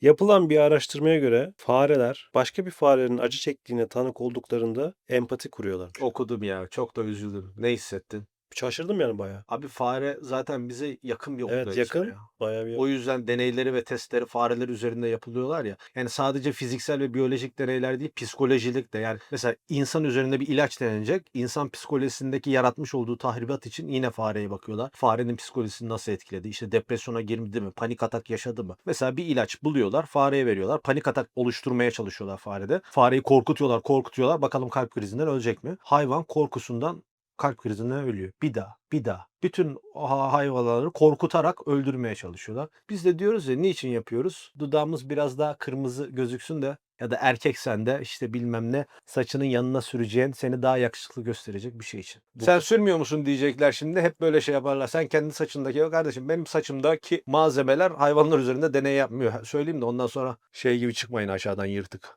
Yapılan bir araştırmaya göre fareler başka bir farenin acı çektiğine tanık olduklarında empati kuruyorlar. Okudum ya. Çok da üzüldüm. Ne hissettin? Şaşırdım yani bayağı. Abi fare zaten bize yakın bir Evet yakın. ya. Bayağı bir O yüzden deneyleri ve testleri fareler üzerinde yapılıyorlar ya. Yani sadece fiziksel ve biyolojik deneyler değil, psikolojik de. Yani mesela insan üzerinde bir ilaç denenecek. İnsan psikolojisindeki yaratmış olduğu tahribat için yine fareye bakıyorlar. Farenin psikolojisini nasıl etkiledi? İşte depresyona girdi mi? Panik atak yaşadı mı? Mesela bir ilaç buluyorlar, fareye veriyorlar. Panik atak oluşturmaya çalışıyorlar farede. Fareyi korkutuyorlar, korkutuyorlar. Bakalım kalp krizinden ölecek mi? Hayvan korkusundan kalp krizinden ölüyor. Bir daha, bir daha. Bütün ha- hayvanları korkutarak öldürmeye çalışıyorlar. Biz de diyoruz ya niçin yapıyoruz? Dudağımız biraz daha kırmızı gözüksün de ya da erkeksen de işte bilmem ne saçının yanına süreceğin seni daha yakışıklı gösterecek bir şey için. Bu- Sen sürmüyor musun diyecekler şimdi hep böyle şey yaparlar. Sen kendi saçındaki "Ya kardeşim benim saçımdaki malzemeler hayvanlar üzerinde deney yapmıyor. Söyleyeyim de ondan sonra şey gibi çıkmayın aşağıdan yırtık.